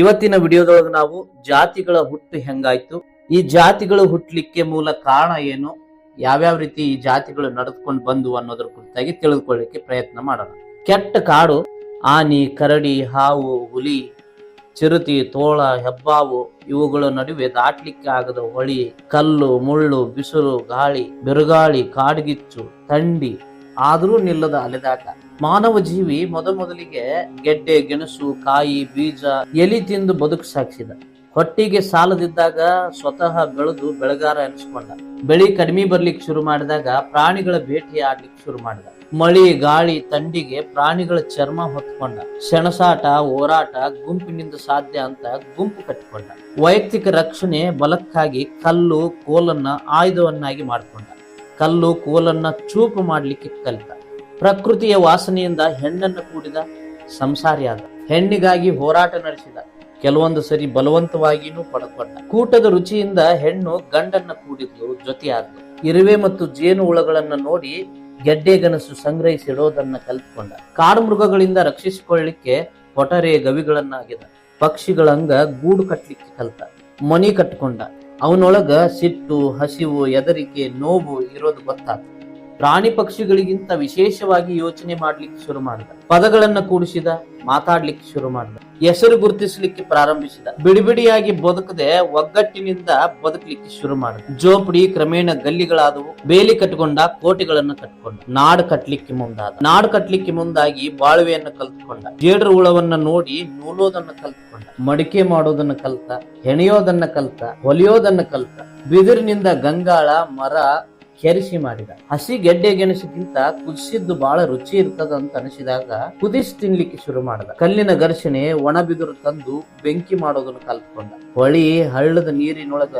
ಇವತ್ತಿನ ವಿಡಿಯೋದೊಳಗೆ ನಾವು ಜಾತಿಗಳ ಹುಟ್ಟು ಹೆಂಗಾಯ್ತು? ಈ ಜಾತಿಗಳು ಹುಟ್ಟಲಿಕ್ಕೆ ಮೂಲ ಕಾರಣ ಏನು? ಯಾವ್ಯಾವ ರೀತಿ ಈ ಜಾತಿಗಳು ನಡೆದುಕೊಂಡು ಬಂದು ಅನ್ನೋದ್ರ ಕುರಿತಾಗಿ ತಿಳಿದುಕೊಳ್ಳಿಕ್ಕೆ ಪ್ರಯತ್ನ ಮಾಡೋಣ. ಕೆಟ್ಟ ಕಾಡು, ಆನಿ, ಕರಡಿ, ಹಾವು, ಹುಲಿ, ಚಿರುತಿ, ತೋಳ, ಹೆಬ್ಬಾವು, ಇವುಗಳ ನಡುವೆ ದಾಟ್ಲಿಕ್ಕೆ ಆಗದ ಹೊಳಿ, ಕಲ್ಲು, ಮುಳ್ಳು, ಬಿಸಿಲು, ಗಾಳಿ, ಬಿರುಗಾಳಿ, ಕಾಡ್ಗಿಚ್ಚು, ಥಂಡಿ, ಆದರೂ ನಿಲ್ಲದ ಅಲೆದಾಟ. ಮಾನವ ಜೀವಿ ಮೊದಮೊದಲಿಗೆ ಗೆಡ್ಡೆ, ಗೆಣಸು, ಕಾಯಿ, ಬೀಜ ಎಲಿ ತಿಂದು ಬದುಕು ಸಾಗಿಸಿದ ಹೊಟ್ಟಿಗೆ ಸಾಲದಿದ್ದಾಗ ಸ್ವತಃ ಬೆಳೆದು ಬೆಳೆಗಾರ ಎನಿಸ್ಕೊಂಡ. ಬೆಳಿ ಕಡಿಮೆ ಬರ್ಲಿಕ್ಕೆ ಶುರು ಮಾಡಿದಾಗ ಪ್ರಾಣಿಗಳ ಭೇಟಿ ಆಡ್ಲಿಕ್ಕೆ ಶುರು ಮಾಡಿದ. ಮಳಿ, ಗಾಳಿ, ತಂಡಿಗೆ ಪ್ರಾಣಿಗಳ ಚರ್ಮ ಹೊತ್ಕೊಂಡ. ಸೆಣಸಾಟ, ಹೋರಾಟ ಗುಂಪಿನಿಂದ ಸಾಧ್ಯ ಅಂತ ಗುಂಪು ಕಟ್ಟಿಕೊಂಡ. ವೈಯಕ್ತಿಕ ರಕ್ಷಣೆ ಬಲಕ್ಕಾಗಿ ಕಲ್ಲು, ಕೋಲನ್ನ ಆಯುಧವನ್ನಾಗಿ ಮಾಡಿಕೊಂಡ. ಕಲ್ಲು, ಕೋಲನ್ನ ಚೂಪು ಮಾಡ್ಲಿಕ್ಕೆ ಕಲಿತ. ಪ್ರಕೃತಿಯ ವಾಸನೆಯಿಂದ ಹೆಣ್ಣನ್ನು ಕೂಡಿದ ಸಂಸಾರಿಯಾದ, ಹೆಣ್ಣಿಗಾಗಿ ಹೋರಾಟ ನಡೆಸಿದ, ಕೆಲವೊಂದು ಸರಿ ಬಲವಂತವಾಗಿಯೂ ಪಡ್ಕೊಂಡ. ಕೂಟದ ರುಚಿಯಿಂದ ಹೆಣ್ಣು ಗಂಡನ್ನ ಕೂಡಿದ್ಲು ಜೊತೆಯಾದ್ಲು ಇರುವೆ ಮತ್ತು ಜೇನು ಹುಳಗಳನ್ನ ನೋಡಿ ಗೆಡ್ಡೆ ಗನಸು ಸಂಗ್ರಹಿಸಿಡೋದನ್ನ ಕಲ್ತ್ಕೊಂಡ. ಕಾಡು ಮೃಗಗಳಿಂದ ರಕ್ಷಿಸಿಕೊಳ್ಳಿಕ್ಕೆ ಕೊಟರೆ ಗವಿಗಳನ್ನಾಗಿದ. ಪಕ್ಷಿಗಳಂಗ ಗೂಡು ಕಟ್ಟಲಿಕ್ಕೆ ಕಲ್ತ. ಮನಿ ಕಟ್ಕೊಂಡ. ಅವನೊಳಗ ಸಿಟ್ಟು, ಹಸಿವು ಎದರಿಕೆ ನೋವು ಇರೋದು ಗೊತ್ತಾತ. ಪ್ರಾಣಿ ಪಕ್ಷಿಗಳಿಗಿಂತ ವಿಶೇಷವಾಗಿ ಯೋಚನೆ ಮಾಡ್ಲಿಕ್ಕೆ ಶುರು ಮಾಡಿದ. ಪದಗಳನ್ನ ಕೂಡಿಸಿದ, ಮಾತಾಡ್ಲಿಕ್ಕೆ ಶುರು ಮಾಡಿದ. ಹೆಸರು ಗುರುತಿಸಲಿಕ್ಕೆ ಪ್ರಾರಂಭಿಸಿದ. ಬಿಡಿಬಿಡಿಯಾಗಿ ಬದುಕದೆ ಒಗ್ಗಟ್ಟಿನಿಂದ ಬದುಕಲಿಕ್ಕೆ ಶುರು ಮಾಡಿದ. ಜೋಪಡಿ ಕ್ರಮೇಣ ಗಲ್ಲಿಗಳಾದವು. ಬೇಲಿ ಕಟ್ಕೊಂಡ ಕೋಟೆಗಳನ್ನು ಕಟ್ಕೊಂಡ ನಾಡು ಕಟ್ಲಿಕ್ಕೆ ಮುಂದಾದ. ನಾಡು ಕಟ್ಲಿಕ್ಕೆ ಮುಂದಾಗಿ ಬಾಳುವೆಯನ್ನು ಕಲ್ತ್ಕೊಂಡ. ಜೇಡ್ರ ಹುಳವನ್ನ ನೋಡಿ ನೂಲೋದನ್ನ ಕಲ್ತ್ಕೊಂಡ. ಮಡಿಕೆ ಮಾಡೋದನ್ನ ಕಲ್ತ. ಹೆಣೆಯೋದನ್ನ ಕಲ್ತ. ಹೊಲಿಯೋದನ್ನ ಕಲ್ತ. ಬಿದಿರಿನಿಂದ ಗಂಗಾಳ, ಮರ ಕೆರಿಸಿ ಮಾಡಿದ. ಹಸಿ ಗೆಡ್ಡೆ ಗೆಣಸಿಗಿಂತ ಕುದಿಸಿದ್ದು ಬಹಳ ರುಚಿ ಇರ್ತದ ಅಂತ ಅನಿಸಿದಾಗ ಕುದಿಸಿ ತಿನ್ಲಿಕ್ಕೆ ಶುರು ಮಾಡಿದ. ಕಲ್ಲಿನ ಘರ್ಷಣೆ ಒಣ ಬಿದಿರು ತಂದು ಬೆಂಕಿ ಮಾಡೋದನ್ನು ಕಲ್ತ್ಕೊಂಡ. ಹೊಳಿ ಹಳ್ಳದ ನೀರಿನೊಳಗ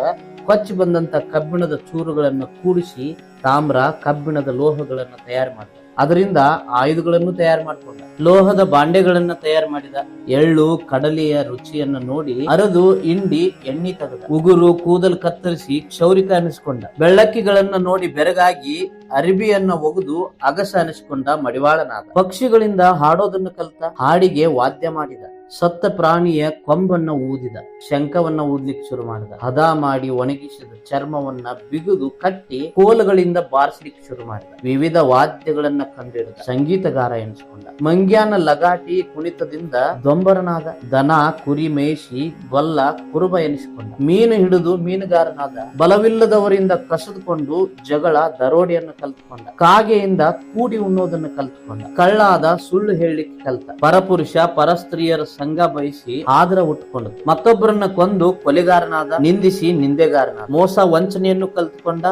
ಕೊಚ್ಚಿ ಬಂದಂತ ಕಬ್ಬಿಣದ ಚೂರುಗಳನ್ನು ಕೂಡಿಸಿ ತಾಮ್ರ, ಕಬ್ಬಿಣದ ಲೋಹಗಳನ್ನು ತಯಾರು ಮಾಡಿದ. ಅದರಿಂದ ಆಯುಧಗಳನ್ನು ತಯಾರು ಮಾಡಿಕೊಂಡ. ಲೋಹದ ಬಾಂಡೆಗಳನ್ನ ತಯಾರು ಮಾಡಿದ ಎಳ್ಳು, ಕಡಲೆಯ ರುಚಿಯನ್ನು ನೋಡಿ ಅರದು ಇಂಡಿ ಎಣ್ಣಿ ತೆಗೆದ. ಉಗುರು, ಕೂದಲು ಕತ್ತರಿಸಿ ಕ್ಷೌರಿಕ ಅನಿಸಿಕೊಂಡ ಬೆಳ್ಳಕ್ಕಿಗಳನ್ನ ನೋಡಿ ಬೆರಗಾಗಿ ಅರಿಬಿಯನ್ನ ಒಗೆದು ಅಗಸ ಅನಿಸಿಕೊಂಡ ಮಡಿವಾಳನಾದ. ಪಕ್ಷಿಗಳಿಂದ ಹಾಡೋದನ್ನು ಕಲ್ತ ಹಾಡಿಗೆ ವಾದ್ಯ ಮಾಡಿದ. ಸತ್ತ ಪ್ರಾಣಿಯ ಕೊಂಬನ್ನ ಊದಿದ. ಶಂಖವನ್ನ ಊದ್ಲಿಕ್ಕೆ ಶುರು ಮಾಡಿದ. ಹದ ಮಾಡಿ ಒಣಗಿಸಿದ ಚರ್ಮವನ್ನ ಬಿಗುದು ಕಟ್ಟಿ ಕೋಲುಗಳಿಂದ ಬಾರಿಸ್ಲಿಕ್ಕೆ ಶುರು ಮಾಡಿದ. ವಿವಿಧ ವಾದ್ಯಗಳನ್ನ ಕಂಡಿಡಿದ. ಸಂಗೀತಗಾರ ಎನಿಸಿಕೊಂಡ. ಮಂಗ್ಯಾನ ಲಗಾಟಿ ಕುಣಿತದಿಂದ ದೊಂಬರನಾದ. ದನ, ಕುರಿ, ಮೇಯಿಸಿ, ಬಲ್ಲ, ಕುರುಬ ಎನಿಸಿಕೊಂಡ. ಮೀನು ಹಿಡಿದು ಮೀನುಗಾರನಾದ. ಬಲವಿಲ್ಲದವರಿಂದ ಕಸದುಕೊಂಡು ಜಗಳ, ದರೋಡೆಯನ್ನು ಕಲ್ತ್ಕೊಂಡ. ಕಾಗೆಯಿಂದ ಕೂಡಿ ಉಣ್ಣೋದನ್ನ ಕಲ್ತ್ಕೊಂಡ. ಕಳ್ಳಾದ ಸುಳ್ಳು ಹೇಳಲಿಕ್ಕೆ ಕಲ್ತ. ಪರಪುರುಷ, ಪರಸ್ತ್ರೀಯರ ಸಂಘ ಬಯಸಿ ಆದ್ರ ಉಟ್ಕೊಂಡ ಮತ್ತೊಬ್ಬರನ್ನ ಕೊಂದು ಕೊಲೆಗಾರನಾದ, ನಿಂದಿಸಿ ನಿಂದೆಗಾರನಾದ. ಮೋಸ ವಂಚನೆಯನ್ನು ಕಲ್ತ್ಕೊಂಡ,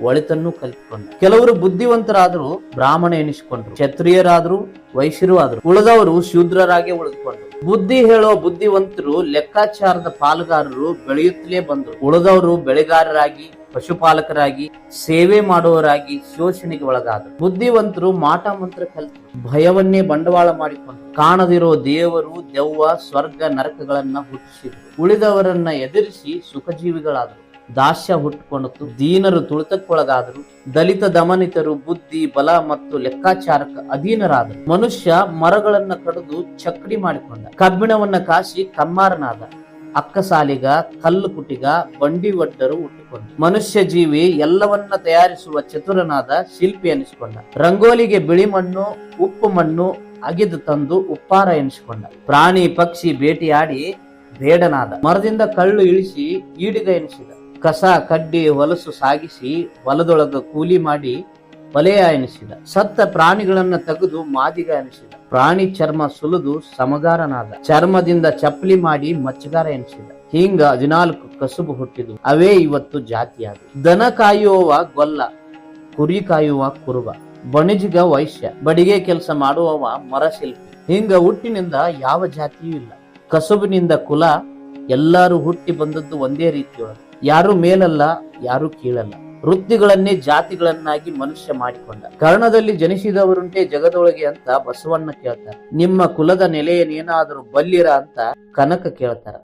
ಒಳಿತನ್ನು ಕಲ್ತ್ಕೊಂಡ. ಕೆಲವರು ಬುದ್ಧಿವಂತರಾದ್ರು ಬ್ರಾಹ್ಮಣ ಎನಿಸಿಕೊಂಡ್ರು. ಕ್ಷತ್ರಿಯರಾದ್ರು ವೈಶ್ಯರು ಆದ್ರು. ಉಳಿದವರು ಶೂದ್ರರಾಗಿ ಉಳಿದುಕೊಂಡ್ರು. ಬುದ್ಧಿ ಹೇಳೋ ಬುದ್ಧಿವಂತರು ಲೆಕ್ಕಾಚಾರದ ಪಾಲುಗಾರರು ಬೆಳೆಯುತ್ತಲೇ ಬಂದರು. ಉಳಿದವರು ಬೆಳೆಗಾರರಾಗಿ, ಪಶುಪಾಲಕರಾಗಿ, ಸೇವೆ ಮಾಡುವವರಾಗಿ ಶೋಷಣೆಗೆ ಒಳಗಾದರು. ಬುದ್ಧಿವಂತರು ಮಾಟ ಮಂತ್ರ ಕಲಿತರು. ಭಯವನ್ನೇ ಬಂಡವಾಳ ಮಾಡಿಕೊಂಡು ಕಾಣದಿರೋ ದೇವರು ದೆವ್ವ, ಸ್ವರ್ಗ, ನರಕಗಳನ್ನ ಹುಟ್ಟಿಸಿದ್ರು. ಉಳಿದವರನ್ನ ಎದುರಿಸಿ ಸುಖಜೀವಿಗಳಾದರು. ದಾಸ್ಯ ಹುಟ್ಟುಕೊಂಡಿತು ದೀನರು ತುಳಿತಕ್ಕೊಳಗಾದರು. ದಲಿತ ದಮನಿತರು ಬುದ್ಧಿ, ಬಲ ಮತ್ತು ಲೆಕ್ಕಾಚಾರಕ್ಕೆ ಅಧೀನರಾದರು. ಮನುಷ್ಯ ಮರಗಳನ್ನ ಕಡಿದು ಚಕ್ಕಡಿ ಮಾಡಿಕೊಂಡ. ಕಬ್ಬಿಣವನ್ನ ಕಾಸಿ ಕಮ್ಮಾರನಾದ. ಅಕ್ಕಸಾಲಿಗ ಕಲ್ಲು ಕುಟಿಗ, ಬಂಡಿ ಒಡ್ಡರು ಹುಟ್ಟಿಕೊಂಡ. ಮನುಷ್ಯ ಜೀವಿ ಎಲ್ಲವನ್ನ ತಯಾರಿಸುವ ಚತುರನಾದ ಶಿಲ್ಪಿ ಎನಿಸಿಕೊಂಡ. ರಂಗೋಲಿಗೆ ಬಿಳಿ ಮಣ್ಣು, ಉಪ್ಪು ಮಣ್ಣು, ಅಗಿದು ತಂದು ಉಪ್ಪಾರ ಎನಿಸಿಕೊಂಡ. ಪ್ರಾಣಿ, ಪಕ್ಷಿ ಭೇಟಿಯಾಡಿ ಬೇಡನಾದ. ಮರದಿಂದ ಕಳ್ಳು ಇಳಿಸಿ, ಈಡಿಗ ಎನಿಸಿದ. ಕಸ ಕಡ್ಡಿ ಹೊಲಸು ಸಾಗಿಸಿ ಹೊಲದೊಳಗ ಕೂಲಿ ಮಾಡಿ ಒಲೆಯ ಎನಿಸಿದ. ಸತ್ತ ಪ್ರಾಣಿಗಳನ್ನ ತೆಗೆದು ಮಾದಿಗ ಎನಿಸಿದ. ಪ್ರಾಣಿ ಚರ್ಮ ಸುಲಿದು ಸಮಗಾರನಾದ. ಚರ್ಮದಿಂದ ಚಪ್ಪಲಿ ಮಾಡಿ ಮಚ್ಚಗಾರ ಎನಿಸಿದ. ಹಿಂಗ ಹದಿನಾಲ್ಕು ಕಸುಬು ಹುಟ್ಟಿದು. ಅವೇ ಇವತ್ತು ಜಾತಿಯಾದ. ದನ ಕಾಯುವವ ಗೊಲ್ಲ, ಕುರಿ ಕಾಯುವ ಕುರುಬ, ಬಣಿಜಿಗ ವೈಶ್ಯ, ಬಡಿಗೆ ಕೆಲಸ ಮಾಡುವವ ಮರಶಿಲ್ಪಿ. ಹಿಂಗ ಹುಟ್ಟಿನಿಂದ ಯಾವ ಜಾತಿಯೂ ಇಲ್ಲ. ಕಸುಬಿನಿಂದ ಕುಲ ಎಲ್ಲರೂ ಹುಟ್ಟಿ ಬಂದದ್ದು ಒಂದೇ ರೀತಿಯೊಳಗೆ. ಯಾರು ಮೇಲಲ್ಲ, ಯಾರು ಕೀಳಲ್ಲ. ವೃತ್ತಿಗಳನ್ನೇ ಜಾತಿಗಳನ್ನಾಗಿ ಮನುಷ್ಯ ಮಾಡಿಕೊಂಡ. ಕರ್ಣದಲ್ಲಿ ಜನಿಸಿದವರುಂಟೆ ಜಗದೊಳಗೆ ಅಂತ ಬಸವಣ್ಣ ಕೇಳ್ತಾರೆ. ನಿಮ್ಮ ಕುಲದ ನೆಲೆಯನ್ನೇನಾದರೂ ಬಲ್ಲಿರ ಅಂತ ಕನಕ ಕೇಳ್ತಾರ.